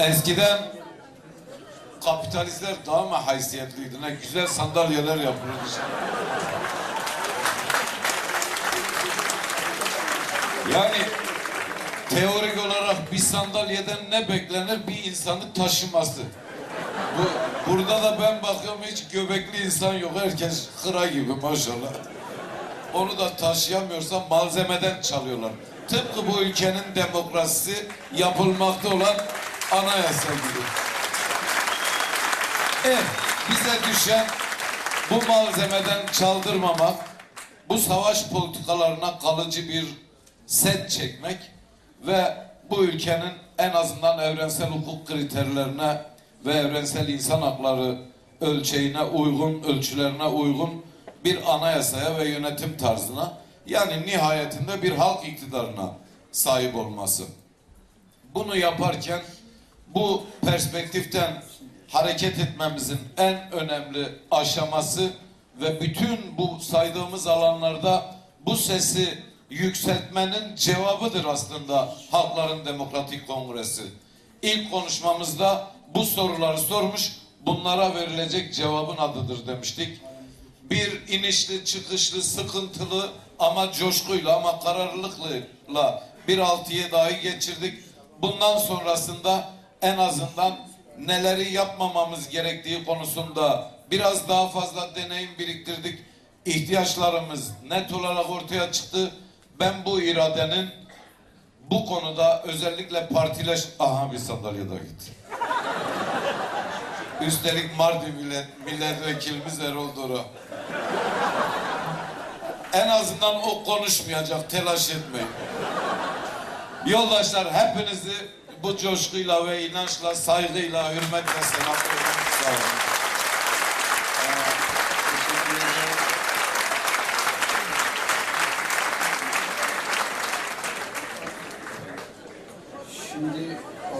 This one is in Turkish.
Eskiden kapitalistler daha mı haysiyetliydi? Ne güzel sandalyeler yapılırdı. Yani teorik olarak bir sandalyeden ne beklenir? Bir insanı taşıması. Bu, burada da ben bakıyorum hiç göbekli insan yok. Herkes kıra gibi maşallah. Onu da taşıyamıyorsa malzemeden çalıyorlar. Tıpkı bu ülkenin demokrasisi yapılmakta olan anayasa gibi. Evet, bize düşen bu malzemeden çaldırmamak, bu savaş politikalarına kalıcı bir set çekmek ve bu ülkenin en azından evrensel hukuk kriterlerine ve evrensel insan hakları ölçeğine uygun, ölçülerine uygun bir anayasaya ve yönetim tarzına yani nihayetinde bir halk iktidarına sahip olması. Bunu yaparken bu perspektiften hareket etmemizin en önemli aşaması ve bütün bu saydığımız alanlarda bu sesi yükseltmenin cevabıdır aslında Halkların Demokratik Kongresi. İlk konuşmamızda bu soruları sormuş, bunlara verilecek cevabın adıdır demiştik. Bir inişli, çıkışlı, sıkıntılı ama coşkuyla ama kararlılıkla bir altıya dahi geçirdik. Bundan sonrasında en azından neleri yapmamamız gerektiği konusunda biraz daha fazla deneyim biriktirdik. İhtiyaçlarımız net olarak ortaya çıktı. Ben bu iradenin bu konuda özellikle partileş... Aha bir sandalye daha gitti. Üstelik Mardin millet, milletvekilimiz Erol Duru. En azından o konuşmayacak, telaş etmeyin. Yoldaşlar hepinizi bu coşkuyla ve inançla, saygıyla, hürmetle selamlıyorum. Sağ olun. Şimdi e,